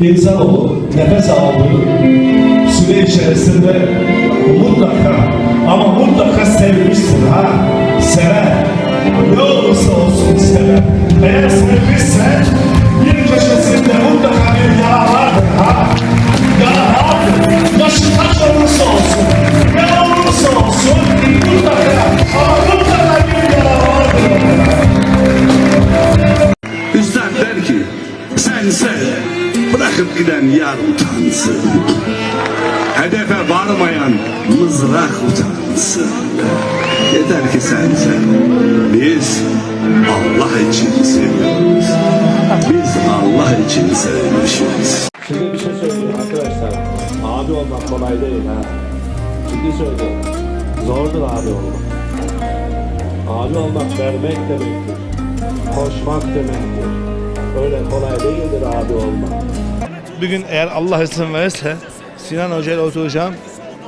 İnsanoğlu nefes aldığı süre içerisinde mutlaka ama mutlaka sevmiştir ha. Sever. Ne olursa olsun sever. Eğer sevmişse bir köşesinde mutlaka bırakıp giden yar utansın. Hedefe varmayan mızrak utansın. Yeter ki sen sev. Biz Allah için seviyoruz. Biz Allah için sevmişiz. Size bir şey arkadaşlar. Abi olmak kolay değil ha. Ciddi söylüyorum. Zordur abi olmak. Abi olmak vermek demektir. Koşmak demektir. Öyle kolay değildir abi olmak. Bugün eğer Allah izin verirse Sinan Hoca ile oturacağım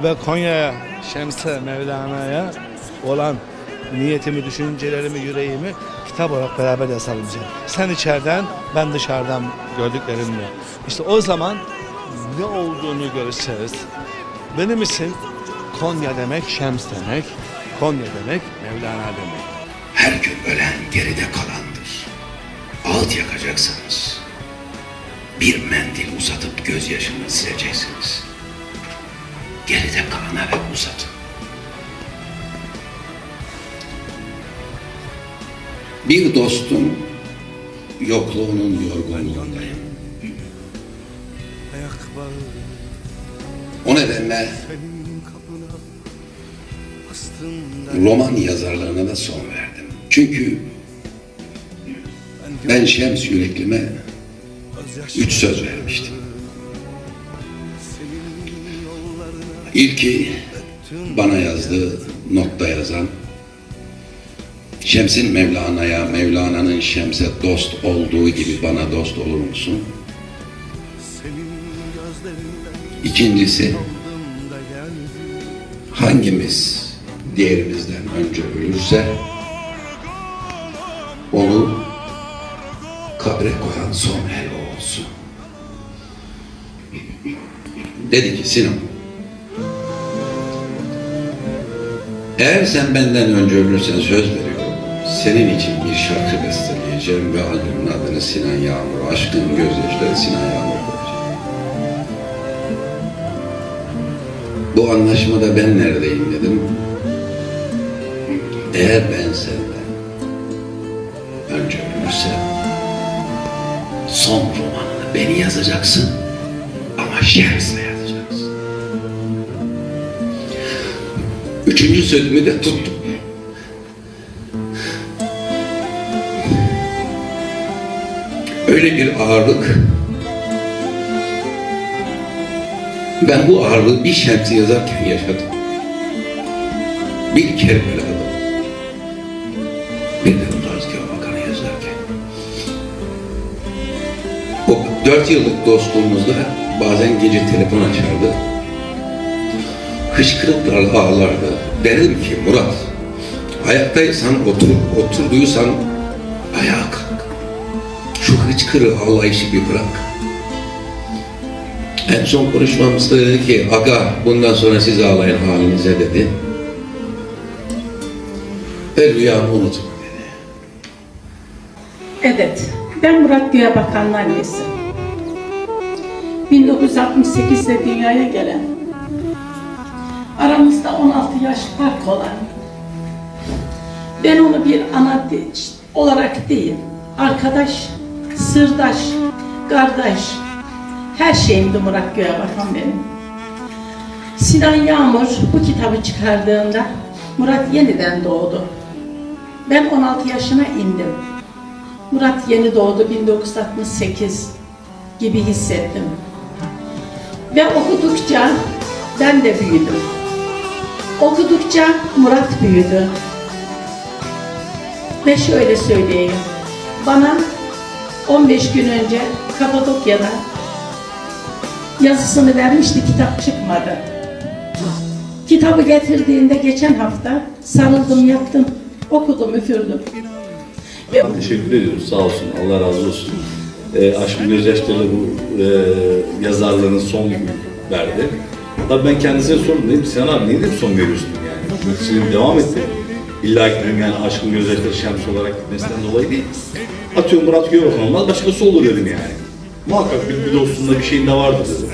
ve Konya'ya, Şems'e, Mevlana'ya olan niyetimi, düşüncelerimi, yüreğimi kitap olarak beraber yazabileceğim. Sen içeriden, ben dışarıdan gördüklerimle. İşte o zaman ne olduğunu göreceğiz. Benim için Konya demek Şems demek, Konya demek Mevlana demek. Her gün ölen geride kalandır. Ağıt yakacaksanız bir mendil uzatıp gözyaşını sileceksiniz. Geride kalana ve uzatın. Bir dostum yokluğunun yorgunluğundayım. O nedenle roman yazarlarına da son verdim. Çünkü ben Şems Yürekli'me üç söz vermiştim. İlki bana yazdığı notta yazan Şems'in Mevlana'ya, Mevlana'nın Şems'e dost olduğu gibi bana dost olur musun? İkincisi hangimiz diğerimizden önce ölürse onu kabre koyan son el o olsun. Dedi ki Sinan eğer sen benden önce ölürsen söz veriyorum. Senin için bir şarkı besteleyeceğim ve albümün adını Sinan Yağmur, Aşkın Gözyaşları Sinan Yağmur koyacağım. Bu anlaşmada ben neredeyim dedim. Eğer ben senden önce ölürsem son romanını beni yazacaksın ama Şems'le yazacaksın. Üçüncü sözümü de tuttum. Öyle bir ağırlık ben bu ağırlığı bir şemsi yazarken yaşadım. Bir Kerbela'da. Bir dört yıllık dostluğumuzda bazen gece telefon açardı. Hışkırıklarla ağlardı. Derdim ki Murat, ayaktaysan otur, oturduysan ayağa kalk. Şu hıçkırı ağlayışı bir bırak. En son konuşmamızda dedi ki, aga bundan sonra siz ağlayın halinize dedi. Ve rüyamı unutma dedi. Evet, ben Murat Göğebakan'ın annesi. 1968'de dünyaya gelen, aramızda 16 yaş fark olan, ben onu bir ana olarak değil, arkadaş, sırdaş, kardeş, her şeyimdi Murat Göğebakan benim. Sinan Yağmur bu kitabı çıkardığında Murat yeniden doğdu. Ben 16 yaşına indim. Murat yeni doğdu 1968 gibi hissettim. Ve okudukça ben de büyüdüm. Okudukça Murat büyüdü. Ve şöyle söyleyeyim. Bana 15 gün önce Kapadokya'da yazısını vermişti, kitap çıkmadı. Kitabı getirdiğinde geçen hafta sarıldım, yattım, okudum, üfürdüm. Teşekkür ediyoruz. Sağ olsun. Allah razı olsun. E, Aşkın Gözyaşları bu e, yazarlığının son verdi. Tabii ben kendisine sordum dedim Sinan abi niye son veriyorsun yani? Şimdi devam etti. İlla ki dedim yani Aşkın Gözyaşları Şems olarak gitmesinden dolayı değil. Atıyorum Murat Görokan olmaz başkası olur dedim yani. Muhakkak bir, bir dostluğunda bir şeyin de vardı dedim.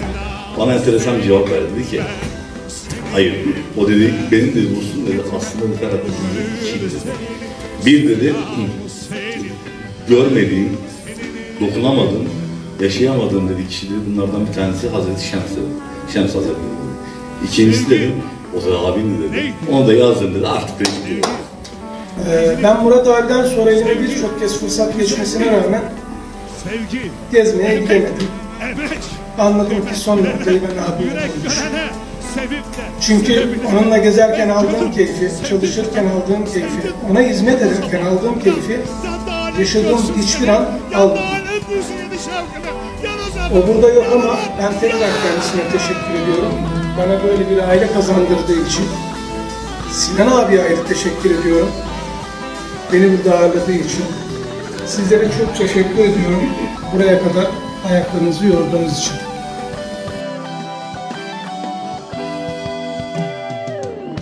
Bana enteresan bir cevap verdi dedi ki Hayır. O dedi benim dedi dostum dedi aslında bu kadar dedi. Bir dedi görmediğim, dokunamadığım, yaşayamadığım dedi kişi dedi bunlardan bir tanesi Hazreti Şems dedi. Şems Hazretleri dedi. İkincisi dedim o da abim dedi. Onu da yazdım dedi artık dedi. dedi. Ee, Ben Murat abiden sonra yine birçok kez fırsat geçmesine rağmen gezmeye gidemedim. Anladım ki son noktayı ben abimle koymuş. Çünkü onunla gezerken aldığım keyfi, çalışırken aldığım keyfi, ona hizmet ederken aldığım keyfi yaşadığım hiçbir an almadım. O burada yok ama ben tekrar kendisine teşekkür ediyorum. Bana böyle bir aile kazandırdığı için. Sinan abiye ayrı teşekkür ediyorum. Beni burada ağırladığı için. Sizlere çok teşekkür ediyorum. Buraya kadar ayaklarınızı yorduğunuz için.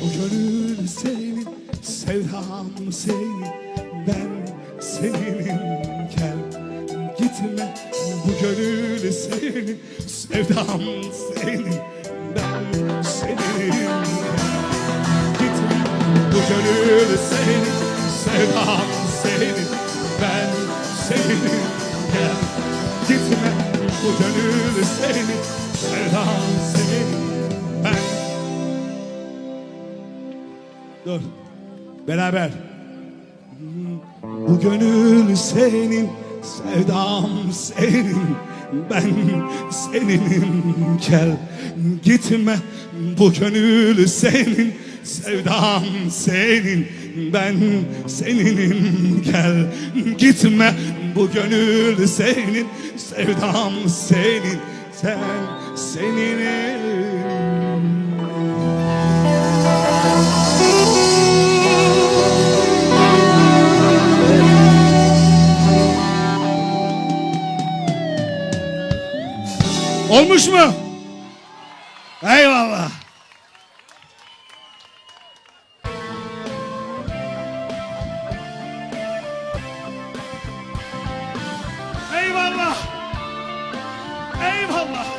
Gönül senin, sevdam senin, ben seninim gel gitme. Bu gönül senin, sevdam senin, ben seninim gel gitme. Bu gönül senin, sevdam senin, ben seninim gel gitme. Bu gönül senin, sevdam senin, ben Dur. Beraber. Bu gönül senin, sevdam senin, ben seninim gel gitme. Bu gönül senin, sevdam senin, ben seninim gel gitme. Bu gönül senin, sevdam senin, sen seninim. Olmuş mu? Eyvallah. Eyvallah. Eyvallah.